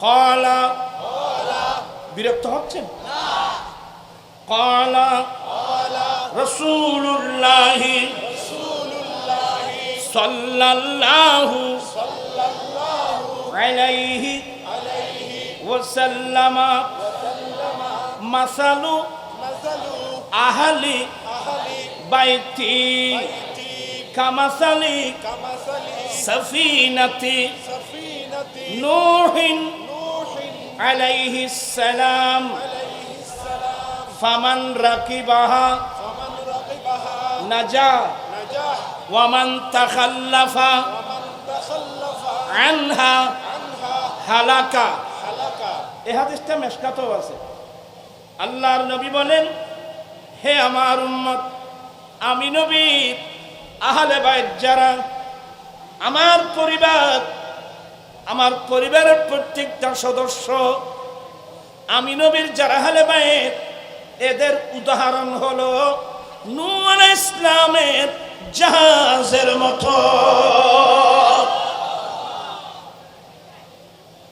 কলা বিরক্ত হচ্ছেন? কলা রসুল্লাহ সাল্লাল্লাহু আলাইহি ওয়াসাল্লাম মাসালু আহলি বাইতি কামাসালি সফিনাতি নূহিন আলাইহি সালাম, ফামান রাকিবাহা, নাজা, ওয়ামান তাখাল্লাফা, আনহা, হালাকা। এ হাদিসটা মেশকাতেও আছে। আল্লাহর নবী বলেন, হে আমার উম্মত, আমি নবী, আহলে বাইত যারা, আমার পরিবার আমার পরিবারের প্রত্যেকটা সদস্য, আমি নবীর যারা আহলে বাইত এদের উদাহরণ হলো আলাইহিস ইসলামের জাহাজের মতো।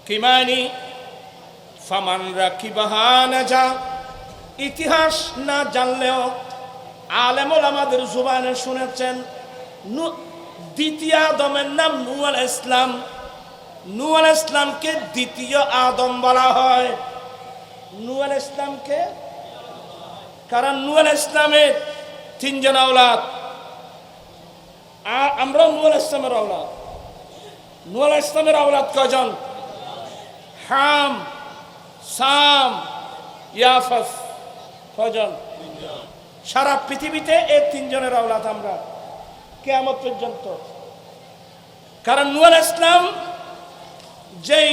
কিমানি ফামান রাকিবাহা নাজা ইতিহাস না জানলেও আলেমুল আমাদের জুবানে শুনেছেন দ্বিতীয় আদমের নাম নূ আল ইসলাম নূ আল ইসলামকে দ্বিতীয় আদম বলা হয়। নূ আল ইসলামকে কারণ নূ আল ইসলামের তিনজন আওলাদ। আ- আমরাও নূ আল ইসলামের আওলাদ। নূ আল ইসলামের আওলাদ কজন হাম, সাম, ইয়াফাস। কজন সারা পৃথিবীতে এই তিনজনের আওলাদ আমরা। কেয়ামত পর্যন্ত। কারণ নুয়াল ইসলাম যেই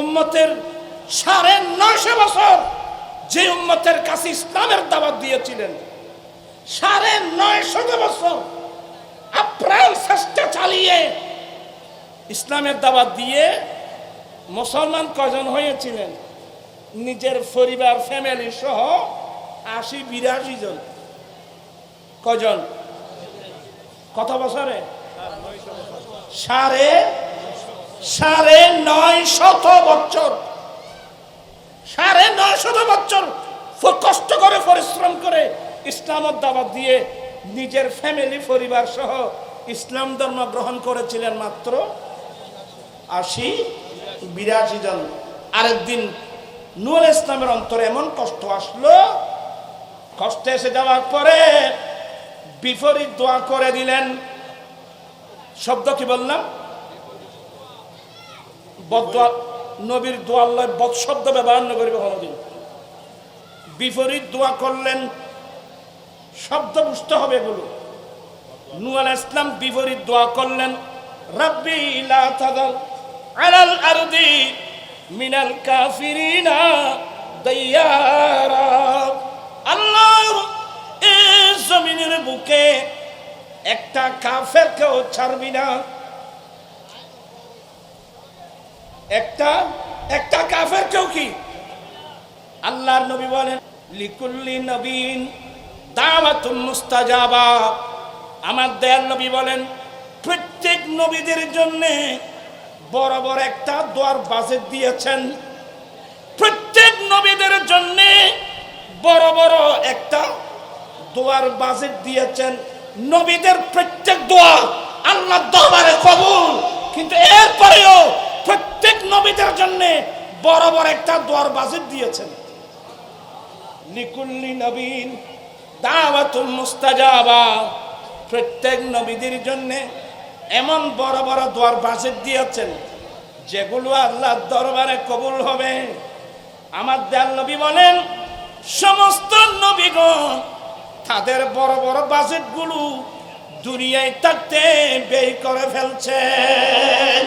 উম্মতের সাড়ে নয়শো বছর যে উম্মতের কাছে ইসলামের দাওয়াত দিয়েছিলেন, সাড়ে নয়শত বছর আপ্রাণ চেষ্টা চালিয়ে ইসলামের দাওয়াত দিয়ে মুসলমান কজন হয়েছিলেন? নিজের পরিবার ফ্যামিলি সহ আশি, বিরাশি জন। কজন কত বছরে? সাড়ে সাড়ে নয় শত বছর। সাড়ে নয় শত বছর কষ্ট করে, পরিশ্রম করে ইসলামত দাবাত দিয়ে নিজের ফ্যামিলি পরিবার সহ ইসলাম ধর্ম গ্রহণ করেছিলেন মাত্র আশি বিরাশি জন। আরেকদিন নুর ইসলামের অন্তরে এমন কষ্ট আসলো, কষ্ট এসে যাওয়ার পরে বিপরীত দোয়া করে দিলেন। শব্দ কি বললাম? বদোয়া নবীর দোয়াল্লায় বদ শব্দ ব্যবহার না করবে কোনোদিন। বিপরীত দোয়া করলেন, শব্দ বুঝতে হবে এগুলো। আলাইহিস ইসলাম বিপরীত দোয়া করলেন, রাব্বি লা আলাল আরদি মিনাল কাফিরিনা দাইয়ারা। আল্লাহ এই জমিনের বুকে একটা কাফের কেউ ছাড়বি না। একটা একটা কাফের কেউ কি? আল্লাহর নবী বলেন, লিকুল্লি নবীন দাওয়াতুন মুস্তাজাবা। আমার দয়াল নবী বলেন, প্রত্যেক নবীদের জন্য বড় বড় একটা দোয়ার বাজেট দিয়েছেন। প্রত্যেক নবীদের জন্য বড় বড় একটা দোয়ার বাজেট দিয়েছেন। নবীদের প্রত্যেক দোয়া আল্লাহ দরবারে কবুল। কিন্তু এরপরেও নবীদের জন্য বড় বড় একটা দোয়ার দিয়েছেন। লিকুল্লি নবীন দাওয়াতুল মুস্তাজাবা। প্রত্যেক নবীদের জন্য এমন বড় বড় দোয়ার দিয়েছেন, যেগুলো আল্লাহর দরবারে কবুল হবে। আমার দেয়াল নবী বলেন, সমস্ত নবীগণ তাদের বড় বড় বাজেটগুলো দুনিয়ায় থাকতে ব্যয় করে ফেলছেন।